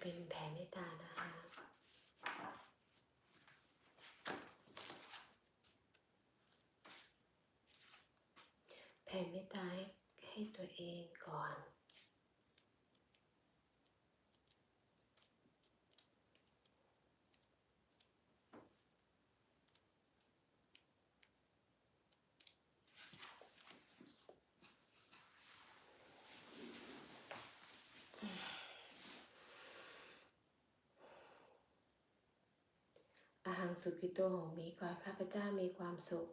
เป็นแผ่เมตตานะคะแผ่เมตตาให้ตัวเองก่อน สุขิโตโหมิขอข้าพเจ้ามีความสุข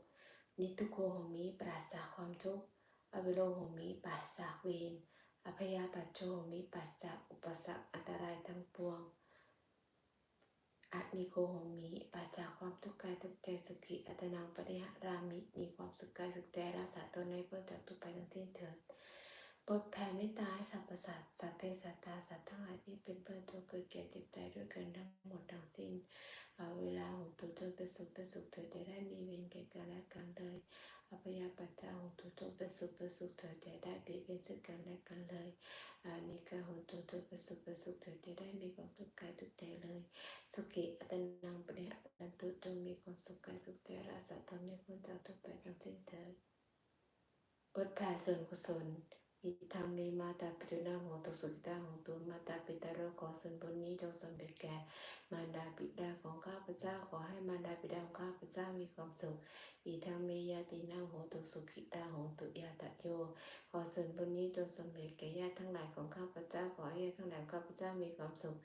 นิทุโกโหมิปราศจากความทุกข์อวิโลโหมิปราศจากเวรอภยาปัจโจโหมิปราศจากอุปสรรคอันตรายทั้งปวงอะนิโกโหมิปราศจากความทุกข์กายทุกใจสุขิอัตนังปริหารามิมีความสุขกายสุขใจรักษาตนในจากทุกข์ไปทั้งสิ้นเถิดโปรดแผ่ เมตตาสรรพสัตว์สัตว์เพศสัตว์ตาสัตว์ทั้งหลายที่เป็นเพื่อนตัวเกิดแก่เจ็บตายด้วยกันทั้งหมดทั้งสิ้นเวลาของตัวจงเป็นสุขเป็นสุขเถิดจะได้มีเวรแก่กันและกันเลยอัยาปัจจาของตัวจงเป็นสุขเป็นสุขเถิดจะได้เบียดเบียนซึ่งกันและกันเลยอานิกาของตัวจงเป็นสุขเป็นสุขเถิดจะได้มีความทุกข์กายทุกใจเลย สุขิอัตนังปริหารันตุจงมีความสุขกายสุขใจรักษาตนให้พ้นจากทุกไปทั้งสิ้นเถิดบทแผ่ส่วนกุศล อิทังเมมาตาปิจุนาโหตุสุขิตาโหตุมาตาปิตาโรขอส่วนบุญนี้จงสำเร็จแก่มารดาบิดาของข้าพเจ้าขอให้มารดาบิดาของข้าพเจ้ามีความสุขอีทางเมยาตินาโหตุสุขิตาโหตุยาตะโยขอส่วนบุญนี้จงสำเร็จแก่ญาติทั้งหลายของข้าพเจ้าขอให้ญาติทั้งหลายข้าพเจ้ามีความสุข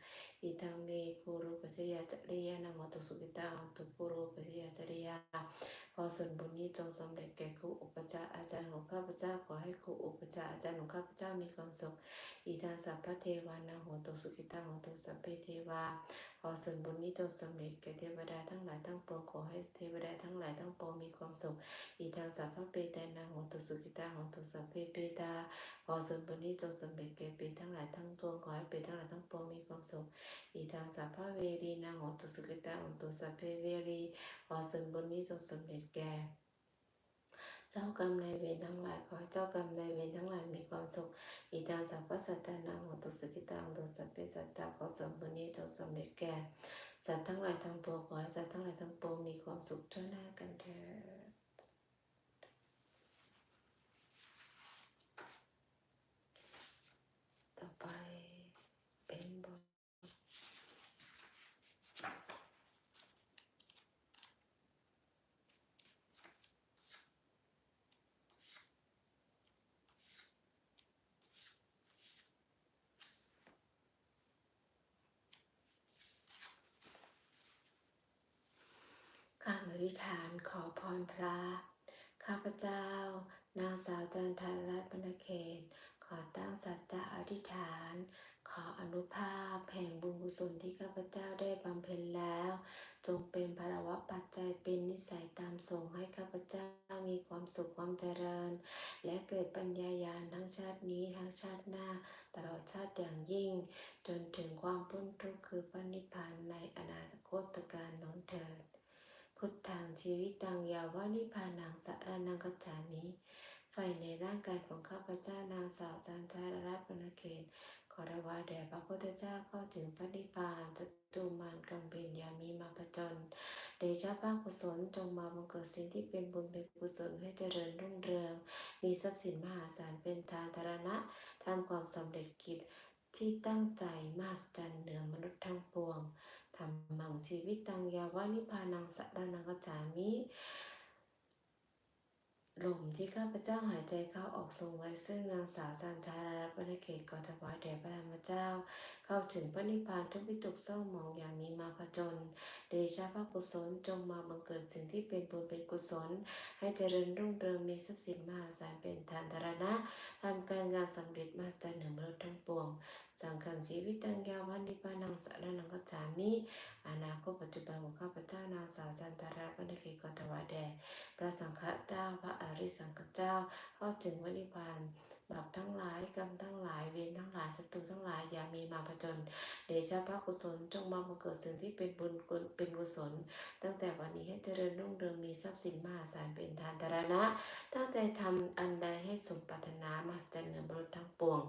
อีทางเมกุรุปัจจยาจริยานาโหตุสุขิตาโหตุกุรุปัจจยาจริยา อส่วนบุญนี้จงสำเร็จแก่ครูอุปจาอาจารย์ของข้าพเจ้าขอให้ครูอุปจาอาจารย์ของข้าพเจ้ามีความสุข อีทางสัพพเทวานาโหตุสุขิตาโหตุสัพเพเทวา ขอส่วนบุญนี้จงสำเร็จแก่เทวดาทั้งหลายทั้งปวงขอให้เทวดาทั้งหลายทั้งปวงมีความสุข อีทางสัพพเปตานาโหตุสุขิตาโหตุสัพเพเปตาขอส่วนบุญนี้จงสำเร็จแก่เปตทั้งหลายทั้งปวงขอให้เปตทั้งหลายทั้งปวงมีความสุข อีทางสัพพเวรีนาโหตุสุขิตาโหตุสัพเพเวรีขอส่วนบุญนี้จงสำเร็จแก่ จ้ากรรมนายเวรทั้งหลาย ขอให้เจ้ากรรมนายเวรทั้งหลายมีความสุขอีทางสัพพสัตตานาโหตุสกิตาโหตุสัพเพสัตตาขอสมบุญนี้จงสมเด็จแก่สัตว์ทั้งหลายทั้งปวงขอให้สัตว์ทั้งหลายทั้งปวงมีความสุขทั่วหน้ากันเถอดต่อไปเป็นบทคำ อธิษฐานขอพรพระ ข้าพเจ้า นางสาวจันทารัตน์บรรเขตขอตั้งสัจจะอธิษฐาน ขออนุภาพแห่งบุญกุศลที่ข้าพเจ้าได้บำเพ็ญแล้ว จงเป็นภารวะปัจจัยเป็นนิสัยตามส่งให้ข้าพเจ้ามีความสุขความเจริญ และเกิดปัญญาญาณทั้งชาตินี้ทั้งชาติหน้า ตลอดชาติอย่างยิ่ง จนถึงความพ้นทุกข์คือพระนิพพานในอนาคตการน้นเถิด พุทธังชีวิตังยาวานิพานังสารนังกัจจามิไฟในร่างกายของข้าพเจ้านางสาวจันทารรัตน์วรรณเขตขอถวายแด่พระพุทธเจ้าเข้าถึงพระนิพพานจตุมานกังเบญญามีมาผจญเดชะพระกุศลจงมาบังเกิดสิ่งที่เป็นบุญเป็นกุศลให้เจริญรุ่งเรือง มีทรัพย์สินมหาศาลเป็นทานธารณะทำความสำเร็จกิจที่ตั้งใจมหัศจรรย์เหนือมนุษย์ทั้งปวง ชีวิตตังยาวานิพานังสรนังกจามิลมที่ข้าพเจ้าหายใจเข้าออกทรงไว้ซึ่งนางสาวจันทารารัตนเขตกอถวายแด่พระธรรมเจ้า เข้าถึงพระนิพพานทุกวิตุกเศร้าหมองอย่างมีมาผจญเดชะพระกุศลจงมาบังเกิดสิ่งที่เป็นบุญเป็นกุศล ให้เจริญรุ่งเรืองมีทรัพย์สินมหาศาลเป็นทานธารณะทำการงานสำเร็จมาจันเหนือมนุษย์ทั้งปวง สังขังชีวิตตังยาวันนิพานังสารนังกัจจามิอนาคตปัจจุบันของข้าพเจ้านางสาวจันทารัตน์วรรณเขตก่อถวาแด่พระสังฆเจ้าพระอริสังฆเจ้าเข้าถึงวันนิพพานบาปทั้งหลายกรรมทั้งหลายเวรทั้งหลายศัตรูทั้งหลายอย่ามีมาผจญเดชะพระกุศลจงมาบังเกิดสิ่งที่เป็นบุญกุลเป็นกุศล ตั้งแต่วันนี้ให้เจริญรุ่งเรืองมีทรัพย์สินมหาศาลเป็นทานธารณะ ตั้งใจทำอันใดให้สมปรารถนามหัศจรรย์เหนือมนุษย์ทั้งปวง